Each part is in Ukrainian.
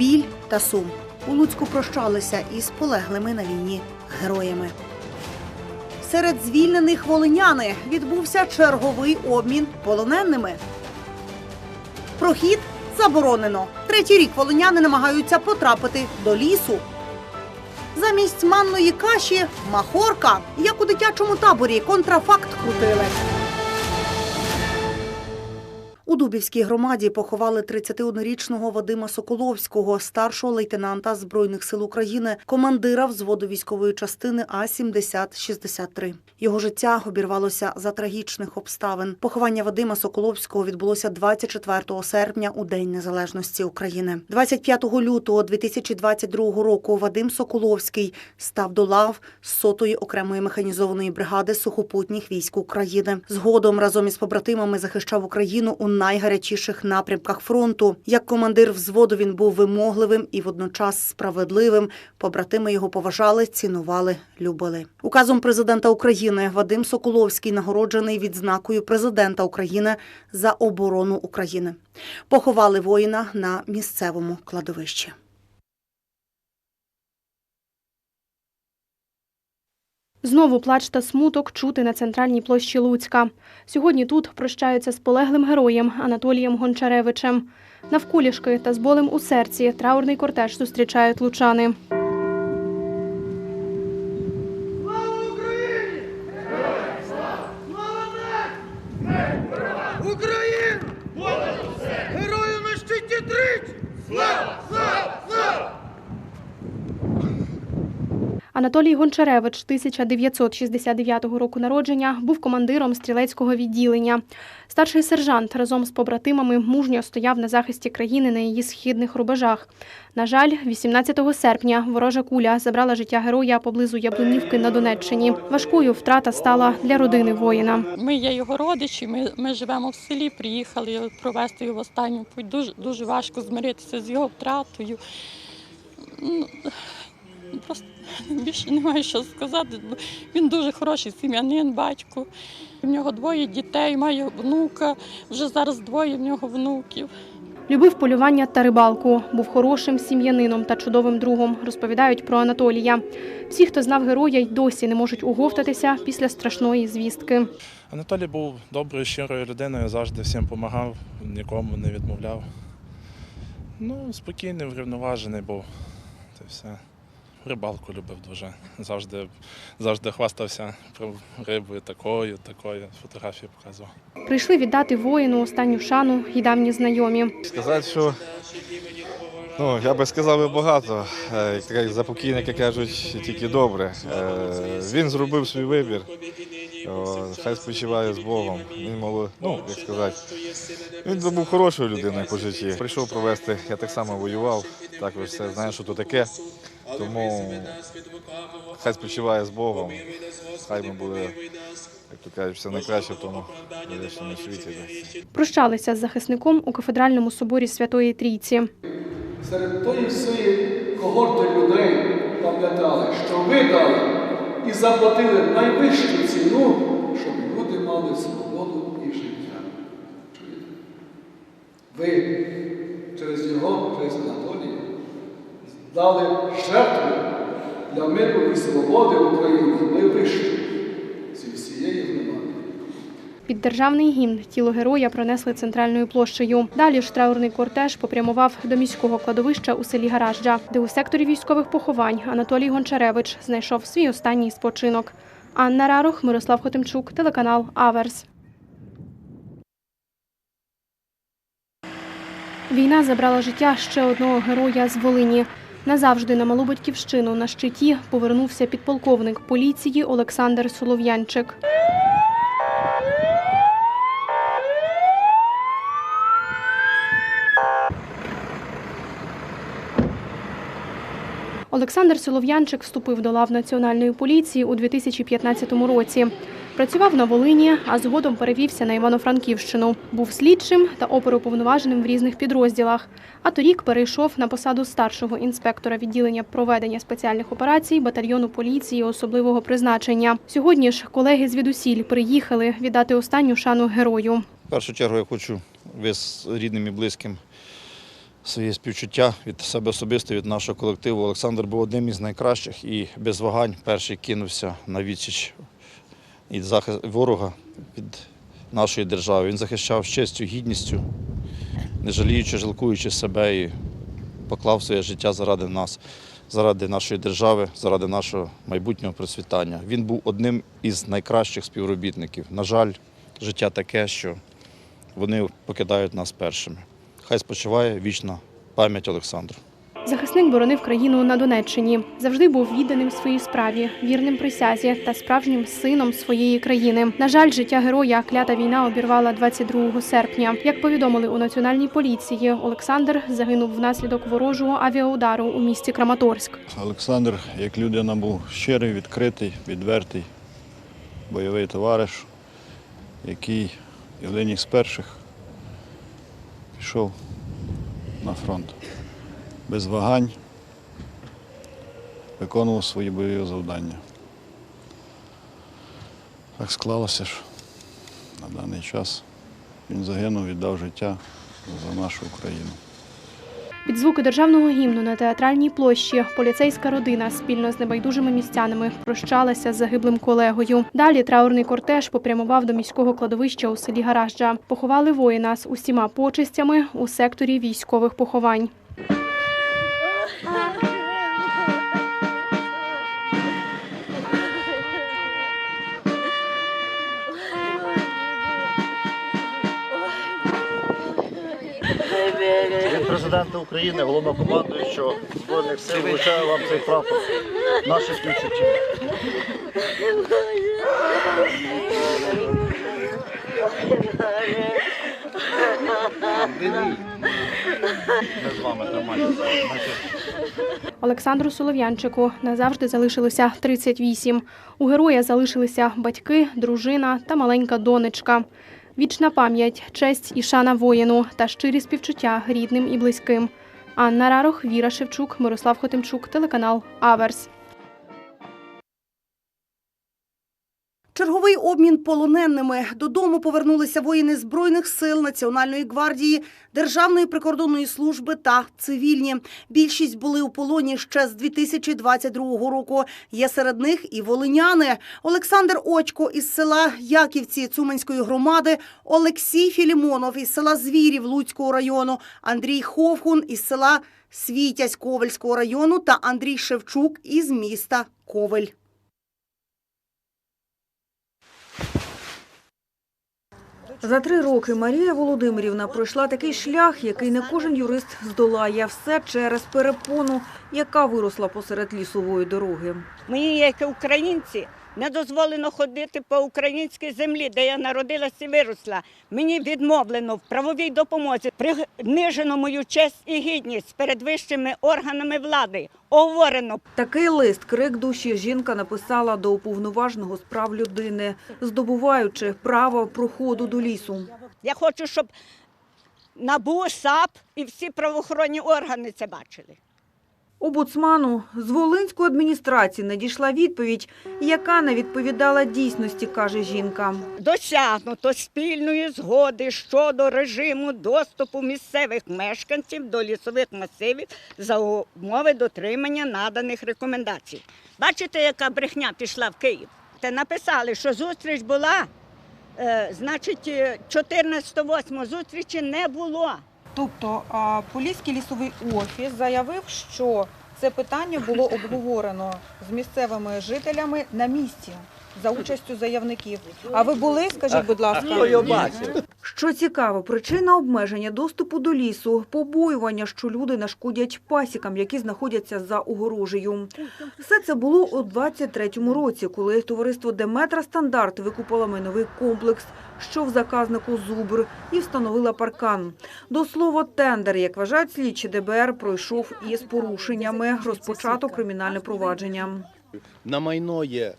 біль та сум. У Луцьку прощалися із полеглими на війні героями. Серед звільнених волиняни відбувся черговий обмін полоненими. Прохід заборонено. Третій рік волиняни намагаються потрапити до лісу. Замість манної каші махорка, як у дитячому таборі, контрафакт крутили. У Дубівській громаді поховали 31-річного Вадима Соколовського, старшого лейтенанта Збройних сил України, командира взводу військової частини А-7063. Його життя обірвалося за трагічних обставин. Поховання Вадима Соколовського відбулося 24 серпня у День Незалежності України. 25 лютого 2022 року Вадим Соколовський став до лав сотої окремої механізованої бригади сухопутніх військ України. Згодом разом із побратимами захищав Україну у найгарячіших напрямках фронту. Як командир взводу він був вимогливим і водночас справедливим. Побратими його поважали, цінували, любили. Указом президента України Вадим Соколовський нагороджений відзнакою президента України за оборону України. Поховали воїна на місцевому кладовищі. Знову плач та смуток чути на центральній площі Луцька. Сьогодні тут прощаються з полеглим героєм Анатолієм Гончаревичем. Навколішки та з болем у серці траурний кортеж зустрічають лучани. Анатолій Гончаревич, 1969 року народження, був командиром стрілецького відділення. Старший сержант разом з побратимами мужньо стояв на захисті країни на її східних рубежах. На жаль, 18 серпня ворожа куля забрала життя героя поблизу Яблунівки на Донеччині. Важкою втрата стала для родини воїна. Ми є його родичі, ми, ми живемо в селі, приїхали провести його останню путь. Дуже, дуже важко змиритися з його втратою. Ну, Просто більше немає що сказати. Він дуже хороший сім'янин, батько. У нього двоє дітей, має внука, вже зараз двоє в нього внуків. Любив полювання та рибалку, був хорошим сім'янином та чудовим другом, розповідають про Анатолія. Всі, хто знав героя, й досі не можуть уговтатися після страшної звістки. Анатолій був доброю, щирою людиною, завжди всім допомагав, нікому не відмовляв. Ну, спокійний, врівноважений був. Це все. Рибалку любив дуже. Завжди, завжди хвастався про рибою такою, такою, фотографії показував. Прийшли віддати воїну останню шану і давні знайомі. Сказати, що ну, я би сказав би багато. Запокійники За покійника кажуть тільки добре. Е, Він зробив свій вибір. Хай спочиває з Богом. Він моло, ну, як сказати, він був хорошою людиною по житті. Прийшов провести, я так само воював, також все знаю, що то таке. Тому хай спочиває з Богом, хай ми буде, як то кажуть, все найкраще в тому величному світі. Прощалися з захисником у кафедральному соборі Святої Трійці. серед тої всієї когорти людей пам'ятали, що ви дали і заплатили найвищу ціну, щоб люди мали свободу і життя. Чуєте? Ви через його, через Анатолія, дали жертву для миру і свободи України найвищу зі всієї. Під державний гімн тіло героя пронесли центральною площею. Далі ж траурний кортеж попрямував до міського кладовища у селі Гаражджа, де у секторі військових поховань Анатолій Гончаревич знайшов свій останній спочинок. Анна Рарох, Мирослав Хотимчук, телеканал Аверс. Війна забрала життя ще одного героя з Волині. Назавжди на малу батьківщину на щиті повернувся підполковник поліції Олександр Солов'янчик. Олександр Солов'янчик вступив до лав Національної поліції у 2015 році. Працював на Волині, а згодом перевівся на Івано-Франківщину. Був слідчим та оперуповноваженим в різних підрозділах. А торік перейшов на посаду старшого інспектора відділення проведення спеціальних операцій батальйону поліції особливого призначення. Сьогодні ж колеги звідусіль приїхали віддати останню шану герою. В першу чергу я хочу з рідним і близьким свої співчуття від себе особисто, від нашого колективу. Олександр був одним із найкращих і без вагань перший кинувся на відсіч від захист ворога від нашої держави. Він захищав з честю, гідністю, не жаліючи, жалкуючи себе і поклав своє життя заради нас, заради нашої держави, заради нашого майбутнього процвітання. Він був одним із найкращих співробітників. На жаль, життя таке, що вони покидають нас першими. Хай спочиває вічна пам'ять Олександру. Захисник боронив країну на Донеччині. Завжди був відданим своїй справі, вірним присязі та справжнім сином своєї країни. На жаль, життя героя клята війна обірвала 22 серпня. Як повідомили у національній поліції, Олександр загинув внаслідок ворожого авіаудару у місті Краматорськ. Олександр, як людина, був щирий, відкритий, відвертий, бойовий товариш, який один із перших пішов на фронт. Без вагань виконував свої бойові завдання. Так склалося, що на даний час він загинув, віддав життя за нашу Україну. Під звуки державного гімну на театральній площі поліцейська родина спільно з небайдужими містянами прощалася з загиблим колегою. Далі траурний кортеж попрямував до міського кладовища у селі Гаражджа. Поховали воїна з усіма почистями у секторі військових поховань. Президента України, головнокомандуючого Збройних сил, вручаю вам цей прапор. Наші співчуття. Олександру Солов'янчику назавжди залишилося 38. У героя залишилися батьки, дружина та маленька донечка. Вічна пам'ять, честь і шана воїну та щирі співчуття рідним і близьким. Анна Рарох, Віра Шевчук, Мирослав Хотимчук, телеканал Аверс. Черговий обмін полоненими. Додому повернулися воїни Збройних сил, Національної гвардії, Державної прикордонної служби та цивільні. Більшість були у полоні ще з 2022 року. Є серед них і волиняни. Олександр Очко із села Яківці Цуманської громади, Олексій Філімонов із села Звірів Луцького району, Андрій Ховхун із села Світязь Ковельського району та Андрій Шевчук із міста Ковель. За три роки Марія Володимирівна пройшла такий шлях, який не кожен юрист здолає. Все через перепону, яка виросла посеред лісової дороги. Мені, як українці, не дозволено ходити по українській землі, де я народилася і виросла. Мені відмовлено в правовій допомозі, принижено мою честь і гідність перед вищими органами влади. Оговорено Такий лист, крик душі, жінка написала до уповноваженого з прав людини, здобуваючи право проходу до лісу. Я хочу, щоб НАБУ, САП і всі правоохоронні органи це бачили. Обуцману з Волинської адміністрації надійшла відповідь, яка не відповідала дійсності, каже жінка. Досягнуто спільної згоди щодо режиму доступу місцевих мешканців до лісових масивів за умови дотримання наданих рекомендацій. Бачите, яка брехня пішла в Київ? Те написали, що зустріч була, е, значить, е, 14.08 зустрічі не було. Тобто Поліський лісовий офіс заявив, що це питання було обговорено з місцевими жителями на місці за участю заявників. А ви були, скажіть, будь ласка, Що цікаво, причина обмеження доступу до лісу – побоювання, що люди нашкодять пасікам, які знаходяться за огорожею. Все це було у 23-му році, коли товариство Деметра Стандарт викупило майновий комплекс, що в заказнику Зубр, і встановила паркан. До слова, тендер, як вважають слідчі ДБР, пройшов із порушеннями. Розпочато кримінальне провадження. на майно є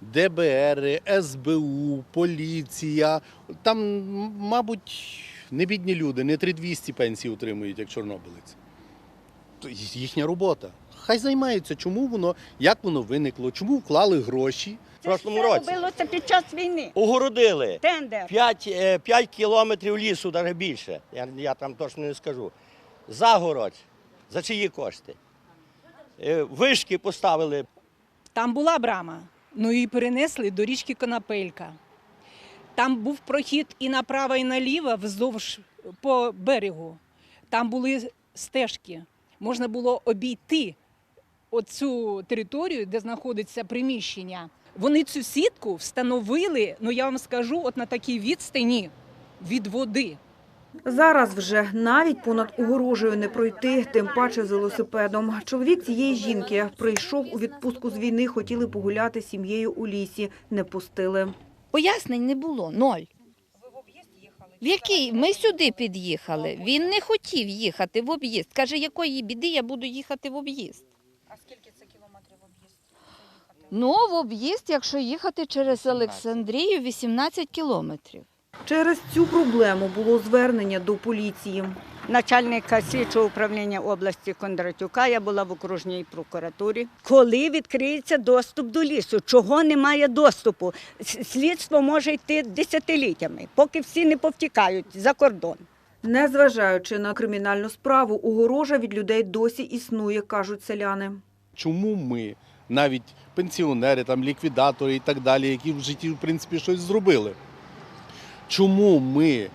ДБР, СБУ, поліція. Там, мабуть, не бідні люди, не 3200 пенсії отримують, як чорнобилець. Їхня робота. Хай займаються, чому воно, як воно виникло, чому вклали гроші. В прошлому році робилося під час війни. Огородили Тендер. 5, 5 кілометрів лісу, навіть більше. Я, я там точно не скажу. загородь. За чиї кошти? Е, Вишки поставили. Там була брама, ну і перенесли до річки Конопелька. Там був прохід і направо, і наліво вздовж по берегу. Там були стежки. Можна було обійти оцю територію, де знаходиться приміщення. Вони цю сітку встановили, ну я вам скажу, от на такій відстані від води. Зараз вже навіть понад огорожею не пройти, тим паче з велосипедом. Чоловік цієї жінки прийшов у відпустку з війни, хотіли погуляти з сім'єю у лісі, не пустили. Пояснень не було, ноль. В який? Ми сюди під'їхали. Він не хотів їхати в об'їзд. Каже, якої біди я буду їхати в об'їзд. А скільки це кілометрів в об'їзд? Ну, в об'їзд, якщо їхати через Олександрію, 18 кілометрів. Через цю проблему було звернення до поліції. Начальника слідчого управління області Кондратюка, я була в окружній прокуратурі. Коли відкриється доступ до лісу? Чого немає доступу? Слідство може йти десятиліттями, поки всі не повтікають за кордон. Незважаючи на кримінальну справу, огорожа від людей досі існує, кажуть селяни. Чому ми, навіть пенсіонери, там, ліквідатори і так далі, які в житті в принципі щось зробили? Чому ми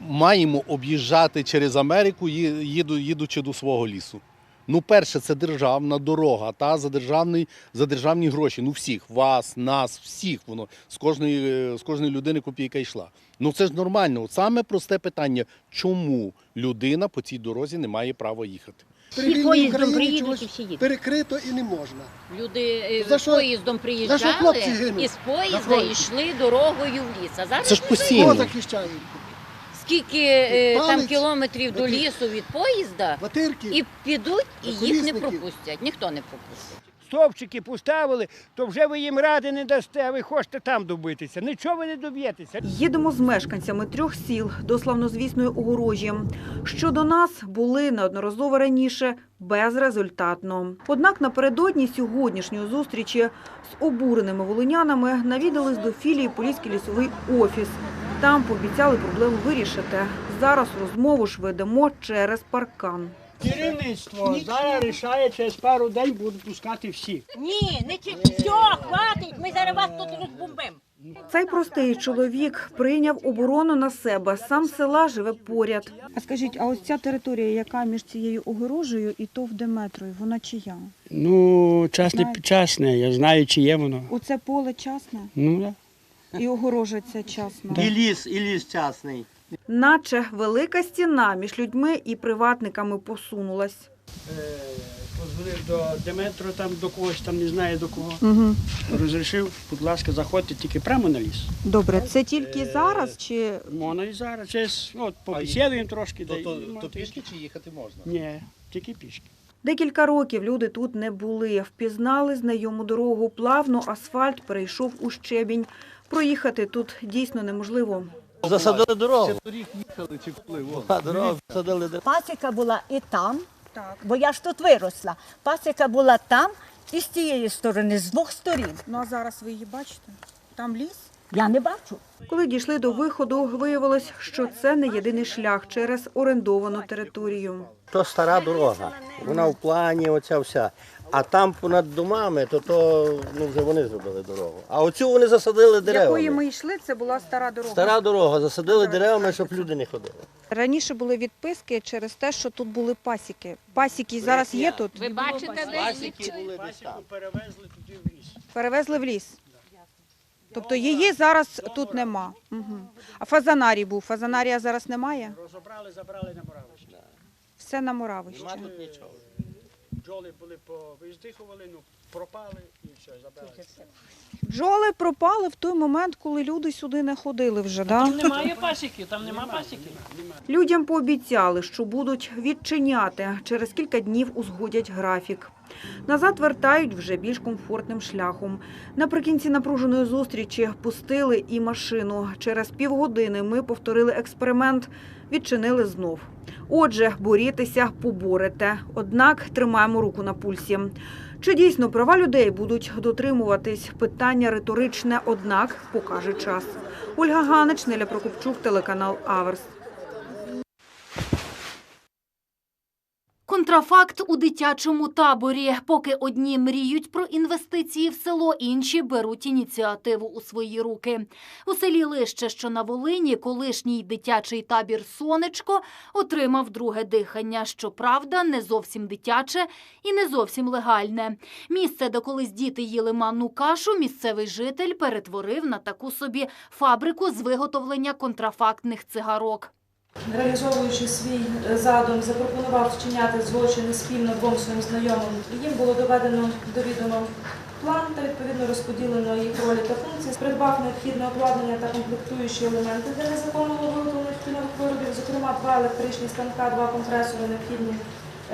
маємо об'їжджати через Америку, їду- їдучи до свого лісу? Ну, перше, це державна дорога, та за державний, за державні гроші. Ну, всіх, вас, нас, всіх воно з кожної, е, з кожної людини копійка йшла. Ну це ж нормально. От Саме просте питання, чому людина по цій дорозі не має права їхати? Всі поїздом приїдуть і всі їдуть. Перекрито і не можна. Люди е, За що- поїздом за що приїжджали хлопці гинуть і з на поїзда фронті? йшли дорогою в ліс. А зараз Це ж постійно. Хто поїдуть. захищає? скільки е, там Палець, кілометрів до такі лісу від поїзда, Ватирки, і підуть, і їх не пропустять. Ніхто не пропустить. Стовпчики поставили, то вже ви їм ради не дасте, ви хочете там добитися. Нічого ви не доб'єтеся. Їдемо з мешканцями трьох сіл до славнозвісної огорожі. Щодо нас були неодноразово раніше безрезультатно. Однак напередодні сьогоднішньої зустрічі з обуреними волинянами навідались до філії Поліський лісовий офіс. Там пообіцяли проблему вирішити. Зараз розмову ж ведемо через паркан. Керівництво зараз рішає, через пару день будуть пускати всіх. Ні, не ті. Все, хватить, ми зараз вас тут розбомбимо. Цей простий чоловік прийняв оборону на себе. Сам з села живе поряд. А скажіть, а ось ця територія, яка між цією огорожею і ТОВ Деметрою, вона чия? Ну, часне, Знаєте. часне, я знаю, чи є воно. Оце поле частне Ну, да. і огорожа ця частна. І ліс, і ліс частний. Наче велика стіна між людьми і приватниками посунулась. Позвонив до Деметро, там до когось, там не знаю до кого. Угу. Розрішив, будь ласка, заходьте тільки прямо на ліс. Добре, це тільки зараз чи Можна і зараз. Через, ну, от, побесідуємо трошки. да, То, то, то пішки чи їхати можна? Ні, тільки пішки. Декілька років люди тут не були. Впізнали знайому дорогу. Плавно асфальт перейшов у щебінь. Проїхати тут дійсно неможливо. Засадили дорогу. Ще торік їхали чи коли? Дорогу засадили дорогу. Пасіка була і там, так? бо я ж тут виросла. Пасіка була там і з тієї сторони, з двох сторін. Ну а зараз ви її бачите? Там ліс? Я не бачу. Коли дійшли до виходу, виявилось, що це не єдиний шлях через орендовану територію. То стара дорога. Вона в плані, оця вся. А там понад домами, то, то ну, вже вони зробили дорогу. А оцю вони засадили Якої деревами. ми йшли, це була стара дорога. Стара дорога, засадили деревами, щоб люди не ходили. Раніше були відписки через те, що тут були пасіки. Пасіки зараз є тут? Ви бачите, де Пасіки були десь там. Пасіку перевезли туди в ліс. Перевезли в ліс. Тобто її зараз тут нема. Угу. А фазанарій був. Фазанарія зараз немає? Розібрали, забрали на Моравище. Все на Моравище. Нема тут нічого. Бджоли були повиздихували, ну, пропали і все, забрали. Бджоли пропали в той момент, коли люди сюди не ходили вже. Да? Немає пасіки, там нема пасіки. Людям пообіцяли, що будуть відчиняти. Через кілька днів узгодять графік. Назад вертають вже більш комфортним шляхом. Наприкінці напруженої зустрічі пустили і машину. Через півгодини ми повторили експеримент, відчинили знов. Отже, борітеся, поборете. Однак тримаємо руку на пульсі. Чи дійсно права людей будуть дотримуватись? Питання риторичне, однак покаже час. Ольга Ганич, Неля Прокопчук, телеканал Аверс. Контрафакт у дитячому таборі. Поки одні мріють про інвестиції в село, інші беруть ініціативу у свої руки. У селі Лище, що на Волині, колишній дитячий табір Сонечко отримав друге дихання. Щоправда, не зовсім дитяче і не зовсім легальне. Місце, де колись діти їли манну кашу, місцевий житель перетворив на таку собі фабрику з виготовлення контрафактних цигарок. Реалізовуючи свій е, задум, запропонував вчиняти злочини спільно двом своїм знайомим. Їм було доведено до відома план та відповідно розподілено їх ролі та функції. Придбав необхідне обладнання та комплектуючі елементи для незаконного виготовлення тютюнових виробів, зокрема два електричні станка, два компресори, необхідні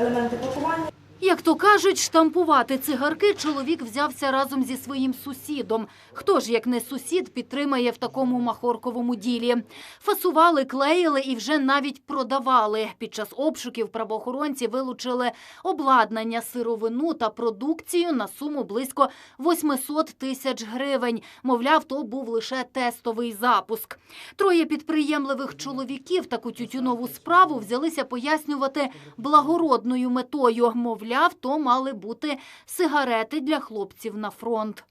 елементи пакування. Як то кажуть, штампувати цигарки чоловік взявся разом зі своїм сусідом. Хто ж, як не сусід, підтримає в такому махорковому ділі? Фасували, клеїли і вже навіть продавали. Під час обшуків правоохоронці вилучили обладнання, сировину та продукцію на суму близько 800 тисяч гривень. Мовляв, то був лише тестовий запуск. Троє підприємливих чоловіків таку тютюнову справу взялися пояснювати благородною метою. Мовляв, то мали бути сигарети для хлопців на фронт.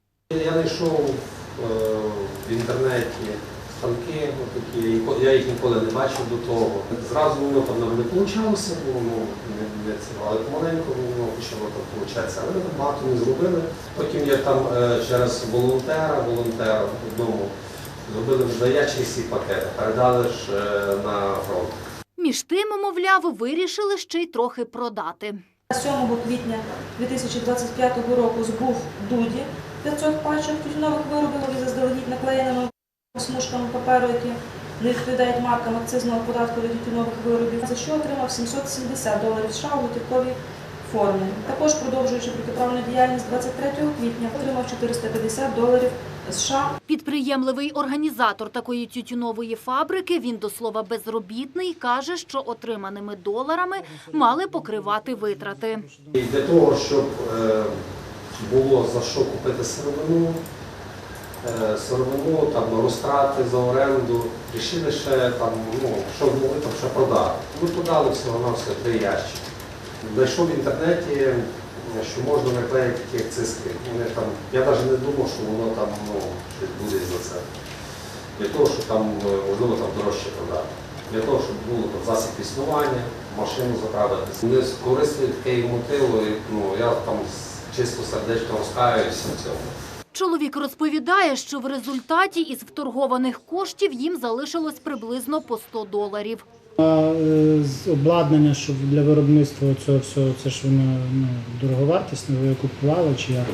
Я знайшов е, в інтернеті станки, отакі, я їх ніколи не бачив до того. Зразу воно там не вийшло, бо ну, не, але помаленьку воно почало там получатися. Але там багато не зробили. Потім я там через волонтера, волонтера одному зробили видаячий всі пакети, передали ж е, на фронт. Між тим, мовляв, вирішили ще й трохи продати. 7 квітня 2025 року збув Дуді 500 пачок тютюнових виробів із заздалегідь наклеєними смужками паперу, які не відповідають маркам акцизного податку від тютюнових виробів, за що отримав 770 доларів США у готівковій формі. Також, продовжуючи протиправну діяльність 23 квітня, отримав 450 доларів США Підприємливий організатор такої тютюнової фабрики, він до слова безробітний, каже, що отриманими доларами мали покривати витрати. І для того, щоб е, було за що купити сировину, е, сировину, там, розтрати за оренду, рішили ще там, ну, що могли там ще продати. Ми продали всього на все три ящики. Знайшов в інтернеті, що можна наклеїти такі акцизки. Вони там, я навіть не думав, що воно там ну, щось буде за це. Для того, щоб там, е, можливо, там дорожче продати. Для того, щоб було там, засіб існування, машину заправити. Не з користю такої мотиву, ну, я там чисто сердечно розкаюся в цьому. Чоловік розповідає, що в результаті із вторгованих коштів їм залишилось приблизно по 100 доларів. А е, з обладнання, щоб для виробництва цього всього, це ж воно ну, дороговартісне, ви купували чи як?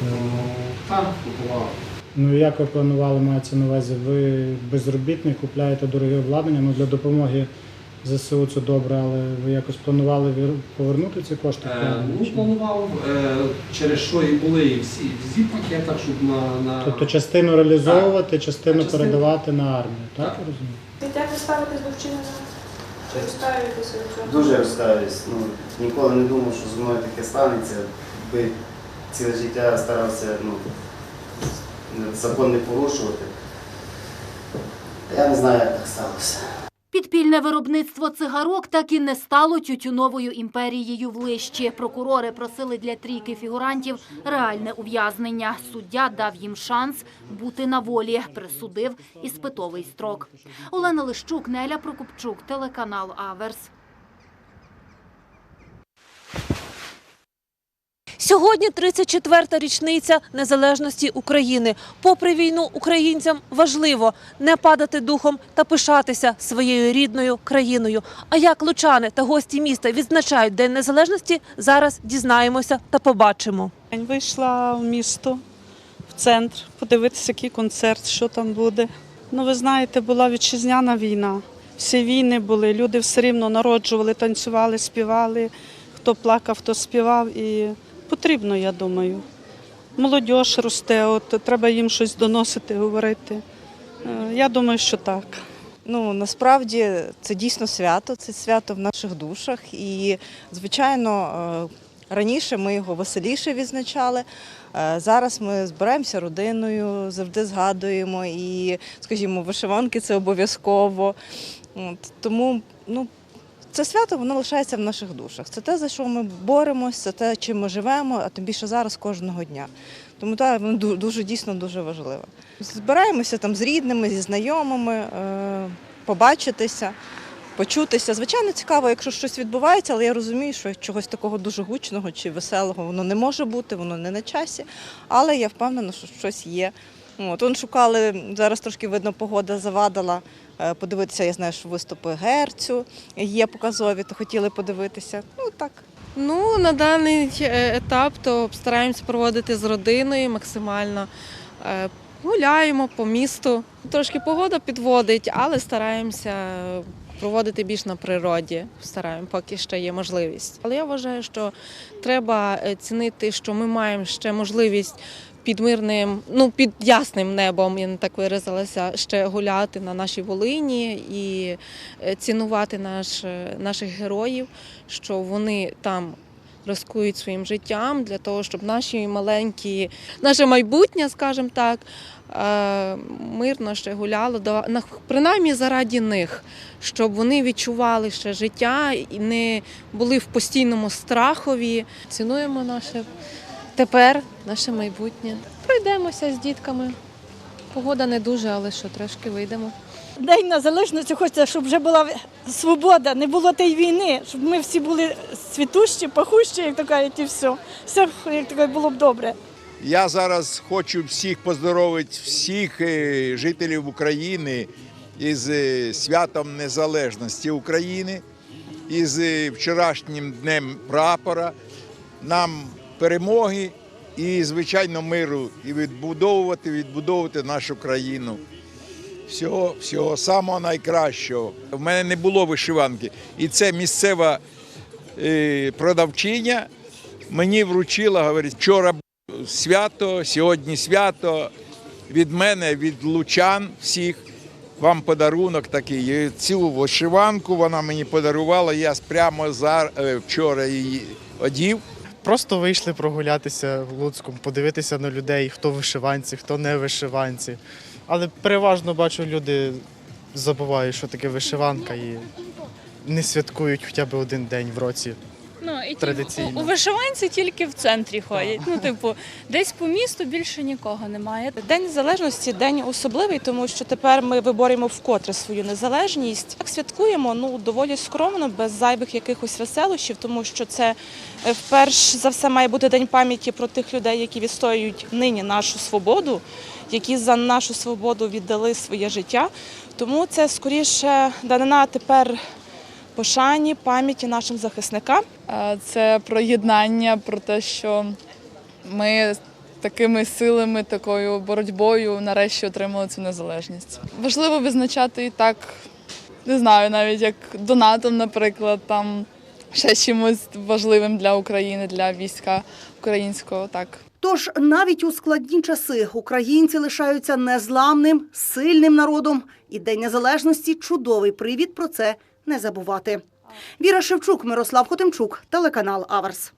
Так, купував. Ну як ви планували, мається на увазі, ви безробітний, купляєте дороге обладнання, ну для допомоги ЗСУ це добре, але ви якось планували повернути ці кошти? Е, ну, планував, е, через що і були і всі, всі пакети, щоб на, на... Тобто частину реалізовувати, частину А частину- передавати на армію, так я розумію? Як ви ставитесь Дуже розкаюсь. Ну, ніколи не думав, що зі мною таке станеться. Би ціле життя старався ну, закон не порушувати. Я не знаю, як так сталося. Підпільне виробництво цигарок так і не стало тютюновою імперією в Лищі. Прокурори просили для трійки фігурантів реальне ув'язнення. Суддя дав їм шанс бути на волі, присудив іспитовий строк. Олена Лищук, Неля Прокупчук, телеканал Аверс. Сьогодні 34-та річниця незалежності України. Попри війну, українцям важливо не падати духом та пишатися своєю рідною країною. А як лучани та гості міста відзначають День Незалежності, зараз дізнаємося та побачимо. Вийшла в місто, в центр, подивитися, який концерт, що там буде. Ну, ви знаєте, була вітчизняна війна. Всі війни були, люди все рівно народжували, танцювали, співали. Хто плакав, хто співав. І потрібно, я думаю. Молодь росте, от треба їм щось доносити, говорити. Е, Я думаю, що так. Ну насправді це дійсно свято, це свято в наших душах. І, звичайно, е, раніше ми його веселіше відзначали. Е, Зараз ми збираємося родиною, завжди згадуємо і, скажімо, вишиванки це обов'язково. От, Тому ну, це свято воно лишається в наших душах. Це те, за що ми боремось, це те, чим ми живемо, а тим більше зараз кожного дня. Тому так, воно дуже дійсно дуже важливо. Збираємося там з рідними, зі знайомими, е, побачитися, почутися. Звичайно, цікаво, якщо щось відбувається, але я розумію, що чогось такого дуже гучного чи веселого воно не може бути, воно не на часі. Але я впевнена, що щось є. От, он шукали, зараз трошки видно, погода завадила. е, Подивитися, я знаю, що виступи герцю є показові, то хотіли подивитися. Ну так. Ну, на даний е, етап то стараємося проводити з родиною максимально. Е, Гуляємо по місту. Трошки погода підводить, але стараємося проводити більш на природі. Стараємо, поки ще є можливість. Але я вважаю, що треба цінити, що ми маємо ще можливість під мирним, ну під ясним небом, я не так виразилася, ще гуляти на нашій Волині і е, цінувати наш, е, наших героїв, що вони там рискують своїм життям для того, щоб наші маленькі, наше майбутнє, скажімо так, е, мирно ще гуляло, принаймні заради них, щоб вони відчували ще життя і не були в постійному страхові. Цінуємо наше тепер, наше майбутнє. Пройдемося з дітками. Погода не дуже, але що трошки вийдемо. День незалежності хочеться, щоб вже була свобода, не було тієї війни, щоб ми всі були світущі, пахущі, як то кажуть, і все. Все, як то кажуть, було б добре. Я зараз хочу всіх поздоровити, всіх е, жителів України із е, святом Незалежності України, із е, вчорашнім днем прапора, нам перемоги і, звичайно, миру, і відбудовувати, відбудовувати нашу країну. Всього, всього самого найкращого. В мене не було вишиванки. І це місцева е, продавчиня мені вручила, говорить, вчора свято, сьогодні свято. Від мене, від лучан всіх. Вам подарунок такий. І Цю вишиванку вона мені подарувала. Я прямо за, е, вчора її одів. Просто вийшли прогулятися в Луцьку, подивитися на людей, хто вишиванці, хто не вишиванці. Але переважно бачу, люди забувають, що таке вишиванка і не святкують хоча б один день в році. Ну, і ті- Традиційно. У, у вишиванці тільки в центрі ходять. Ну, типу, десь по місту більше нікого немає. День незалежності день особливий, тому що тепер ми виборюємо вкотре свою незалежність. Так святкуємо ну доволі скромно, без зайвих якихось веселощів, тому що це е, вперш за все має бути день пам'яті про тих людей, які відстоюють нині нашу свободу, які за нашу свободу віддали своє життя. Тому це скоріше данина тепер пошані пам'яті нашим захисникам. Це про єднання, про те, що ми такими силами, такою боротьбою нарешті отримали цю незалежність. Важливо визначати і так, не знаю, навіть як донатом, наприклад, там ще чимось важливим для України, для війська українського. Так. Тож навіть у складні часи українці лишаються незламним, сильним народом. І День Незалежності чудовий привід про це не забувати. Віра Шевчук, Мирослав Хотимчук, телеканал Аверс.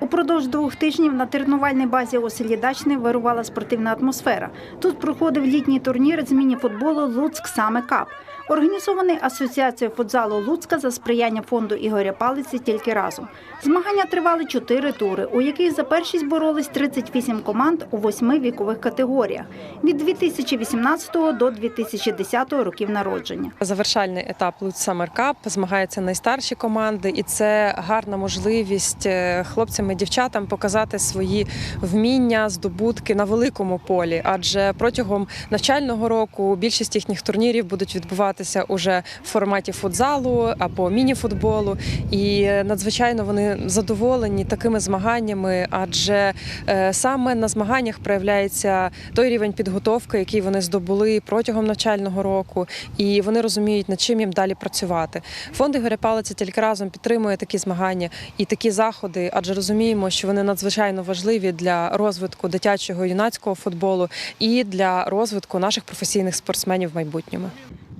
Упродовж двох тижнів на тренувальній базі у селі вирувала спортивна атмосфера. Тут проходив літній турнір з міні-футболу Луцьк Саме Кап, організований Асоціацією футзалу Луцька за сприяння фонду Ігоря Палиці тільки разом. Змагання тривали чотири тури, у яких за першість боролись 38 команд у восьми вікових категоріях від 2018 до 2010 років народження. Завершальний етап Луць Summer змагаються найстарші команди, і це гарна можливість е, хлопцям і дівчатам показати свої вміння, здобутки на великому полі. Адже протягом навчального року більшість їхніх турнірів будуть відбуватися уже в форматі футзалу або міні-футболу. І е, надзвичайно вони задоволені такими змаганнями, адже е, саме на змаганнях проявляється той рівень підготовки, який вони здобули протягом навчального року, і вони розуміють, над чим їм далі працювати. Фонд Ігоря Палиця тільки разом підтримує такі змагання і такі заходи, адже розуміємо, що вони надзвичайно важливі для розвитку дитячого юнацького футболу і для розвитку наших професійних спортсменів в майбутньому.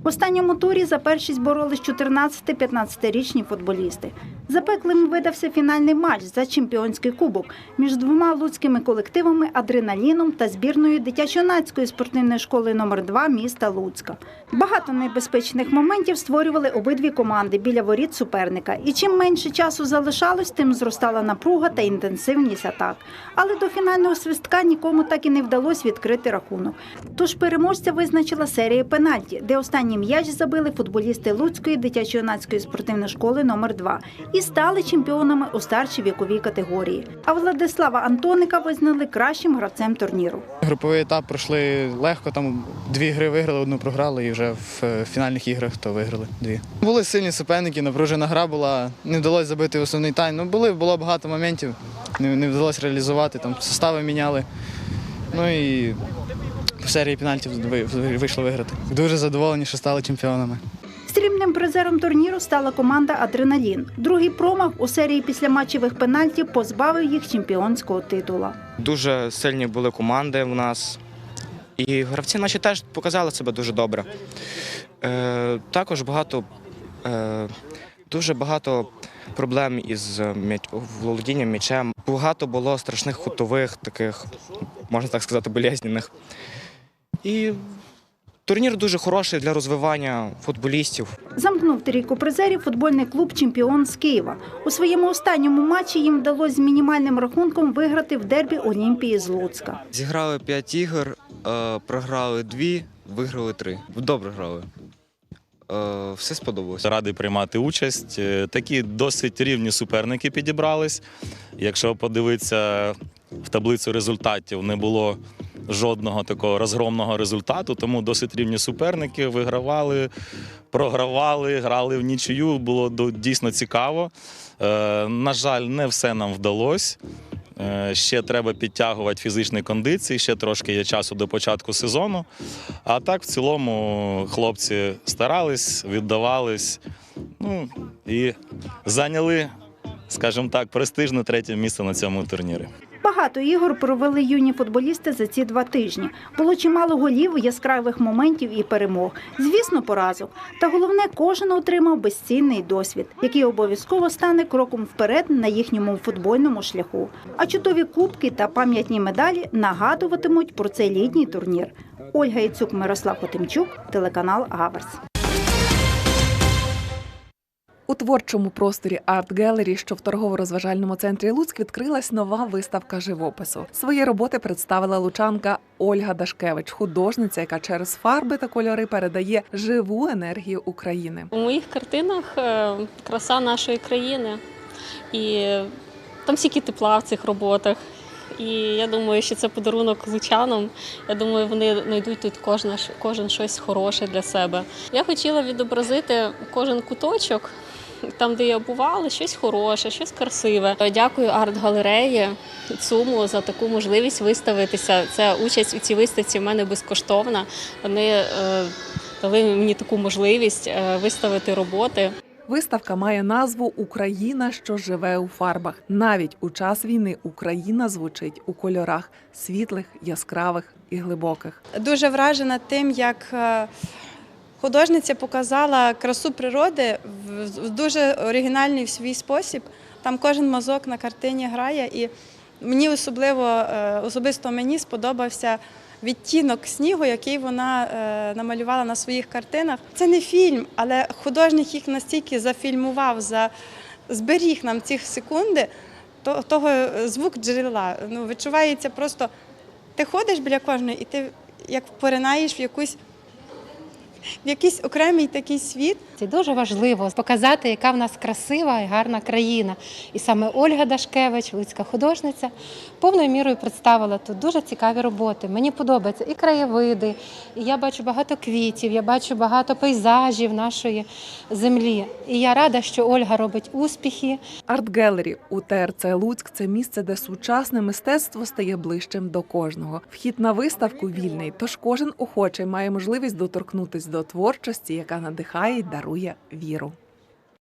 В останньому турі за першість боролись 14-15-річні футболісти. Запеклим видався фінальний матч за чемпіонський кубок між двома луцькими колективами Адреналіном та збірною дитячо-юнацької спортивної школи номер 2 міста Луцька. Багато небезпечних моментів створювали обидві команди біля воріт суперника. І чим менше часу залишалось, тим зростала напруга та інтенсивність атак. Але до фінального свистка нікому так і не вдалося відкрити рахунок. Тож переможця визначила серія пенальті, де останній м'яч забили футболісти Луцької дитячо-юнацької спортивної школи номер 2 і стали чемпіонами у старшій віковій категорії. А Владислава Антоника визнали кращим гравцем турніру. Груповий етап пройшли легко, там дві гри виграли, одну програли і вже в е, фінальних іграх то виграли дві. Були сильні суперники, напружена гра була, не вдалося забити основний тайм. Ну, були, було багато моментів, не, не вдалося реалізувати, там состави міняли. Ну і в серії пенальтів вийшло виграти. Дуже задоволені, що стали чемпіонами. Срібним призером турніру стала команда Адреналін. Другий промах у серії післяматчевих пенальтів позбавив їх чемпіонського титула. Дуже сильні були команди у нас. І гравці наші теж показали себе дуже добре. Е, також багато, е, дуже багато проблем із м'яч- володінням м'ячем. Багато було страшних хутових, таких, можна так сказати, болезненних. І турнір дуже хороший для розвивання футболістів. Замкнув трійку призерів футбольний клуб Чемпіон з Києва. У своєму останньому матчі їм вдалося з мінімальним рахунком виграти в дербі Олімпії з Луцька. Зіграли 5 ігор, е, програли 2, виграли 3. Добре грали. Е, Все сподобалося. Радий приймати участь. Е, Такі досить рівні суперники підібрались. Якщо подивитися в таблицю результатів, не було жодного такого розгромного результату, тому досить рівні суперники вигравали, програвали, грали в нічию. Було дійсно цікаво. Е, На жаль, не все нам вдалося. Е, Ще треба підтягувати фізичні кондиції, ще трошки є часу до початку сезону. А так, в цілому, хлопці старались, віддавались ну, і зайняли, скажімо так, престижне третє місце на цьому турнірі. Багато ігор провели юні футболісти за ці два тижні. Було чимало голів, яскравих моментів і перемог. Звісно, поразок. Та головне, кожен отримав безцінний досвід, який обов'язково стане кроком вперед на їхньому футбольному шляху. А чудові кубки та пам'ятні медалі нагадуватимуть про цей літній турнір. Ольга Яцюк, Мирослав Хотимчук, телеканал Аверс. У творчому просторі Арт Гелері, що в торгово-розважальному центрі Луцьк, відкрилась нова виставка живопису. Свої роботи представила лучанка Ольга Дашкевич, художниця, яка через фарби та кольори передає живу енергію України. У моїх картинах е, краса нашої країни. І там стільки тепла в цих роботах. І я думаю, що це подарунок лучанам. Я думаю, вони знайдуть тут кожна, кожен щось хороше для себе. Я хотіла відобразити кожен куточок, там, де я бувала, щось хороше, щось красиве. Дякую арт-галереї ЦУМу за таку можливість виставитися. Це участь у цій виставці в мене безкоштовна. Вони е, дали мені таку можливість е, виставити роботи. Виставка має назву Україна, що живе у фарбах. Навіть у час війни Україна звучить у кольорах світлих, яскравих і глибоких. Дуже вражена тим, як е, художниця показала красу природи в дуже оригінальний в свій спосіб. Там кожен мазок на картині грає, і мені особливо е, особисто мені сподобався. Відтінок снігу, який вона е, намалювала на своїх картинах. Це не фільм, але художник їх настільки зафільмував, за, зберіг нам ці секунди, то, того е, звук джерела. Ну, відчувається просто, ти ходиш біля кожної, і ти як поринаєш в якусь в якийсь окремий такий світ. Це дуже важливо показати, яка в нас красива і гарна країна. І саме Ольга Дашкевич, луцька художниця, повною мірою представила тут дуже цікаві роботи. Мені подобаються і краєвиди, і я бачу багато квітів, я бачу багато пейзажів нашої землі. І я рада, що Ольга робить успіхи. Арт Гелері у ТРЦ Луцьк це місце, де сучасне мистецтво стає ближчим до кожного. Вхід на виставку вільний, тож кожен охочий має можливість доторкнутись до творчості, яка надихає й дарує віру.